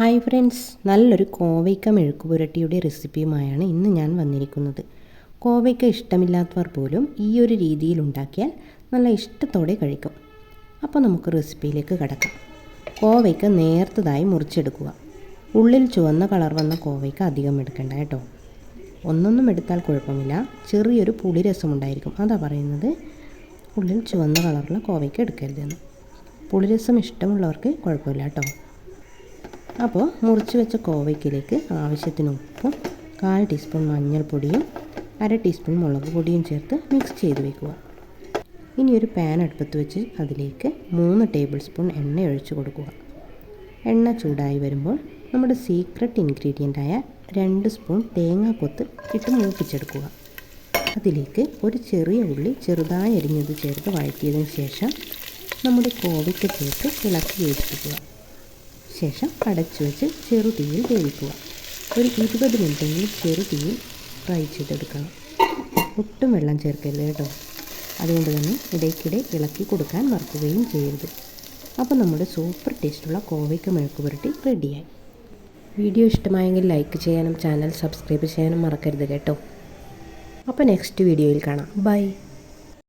Hi friends നല്ലൊരു കോവയ്ക്ക മെഴുക്ക് പുരട്ടിയുടെ റെസിപ്പിയുമായാണ് ഇന്ന് ഞാൻ വന്നിരിക്കുന്നത്. കോവയ്ക്ക ഇഷ്ടമില്ലാത്തവർ പോലും ഈ ഒരു രീതിയിൽ ഉണ്ടാക്കിയാൽ നല്ല ഇഷ്ടത്തോടെ കഴിക്കും. അപ്പോൾ നമുക്ക് റെസിപ്പിയിലേക്ക് കടക്കാം. കോവയ്ക്ക നേർത്തതായി മുറിച്ചെടുക്കുക. ഉള്ളിൽ ചുവന്ന കളർ വന്ന കോവയ്ക്ക അധികം എടുക്കണ്ട കേട്ടോ. ഒന്നൊന്നും എടുത്താൽ കുഴപ്പമില്ല. ചെറിയൊരു പുളി രസമുണ്ടായിരിക്കും അതാ പറയുന്നത് ഉള്ളിൽ ചുവന്ന കളറുള്ള കോവയ്ക്ക എടുക്കരുതെന്ന്. പുളിരസം ഇഷ്ടമുള്ളവർക്ക് കുഴപ്പമില്ല കേട്ടോ. അപ്പോൾ മുറിച്ച് വെച്ച കോവയ്ക്കിലേക്ക് ആവശ്യത്തിന് ഉപ്പും കാൽ ടീസ്പൂൺ മഞ്ഞൾപ്പൊടിയും അര ടീസ്പൂൺ മുളക് പൊടിയും ചേർത്ത് മിക്സ് ചെയ്ത് വെക്കുക. ഇനി ഒരു പാൻ അടുപ്പത്ത് വെച്ച് അതിലേക്ക് മൂന്ന് ടേബിൾ സ്പൂൺ എണ്ണ ഒഴിച്ച് കൊടുക്കുക. എണ്ണ ചൂടായി വരുമ്പോൾ നമ്മുടെ സീക്രട്ട് ഇൻഗ്രീഡിയന്റായ രണ്ട് സ്പൂൺ തേങ്ങാക്കൊത്ത് ഇട്ട് മൂപ്പിച്ചെടുക്കുക. അതിലേക്ക് ഒരു ചെറിയ ഉള്ളി ചെറുതായി അരിഞ്ഞത് ചേർത്ത് വഴറ്റിയതിന് ശേഷം നമ്മുടെ കോവയ്ക്ക് ചേർത്ത് ഇളക്കി യോജിപ്പിക്കുക. ശേഷം അടച്ചു വെച്ച് ചെറു തീയിൽ വേവിക്കുക. ഒരു ഇരുപത് മിനിറ്റെങ്കിലും ചെറു തീയിൽ ഫ്രൈ ചെയ്തെടുക്കണം. ഒട്ടും വെള്ളം ചേർക്കരുത് കേട്ടോ. അതുകൊണ്ട് തന്നെ ഇടയ്ക്കിടെ ഇളക്കി കൊടുക്കാൻ മറക്കുകയും ചെയ്യരുത്. അപ്പോൾ നമ്മുടെ സൂപ്പർ ടേസ്റ്റുള്ള കോവയ്ക്ക് മെഴുക്ക് പുരട്ടി റെഡിയായി വീഡിയോ ഇഷ്ടമായെങ്കിൽ ലൈക്ക് ചെയ്യാനും ചാനൽ സബ്സ്ക്രൈബ് ചെയ്യാനും മറക്കരുത് കേട്ടോ. അപ്പോൾ നെക്സ്റ്റ് വീഡിയോയിൽ കാണാം. ബൈ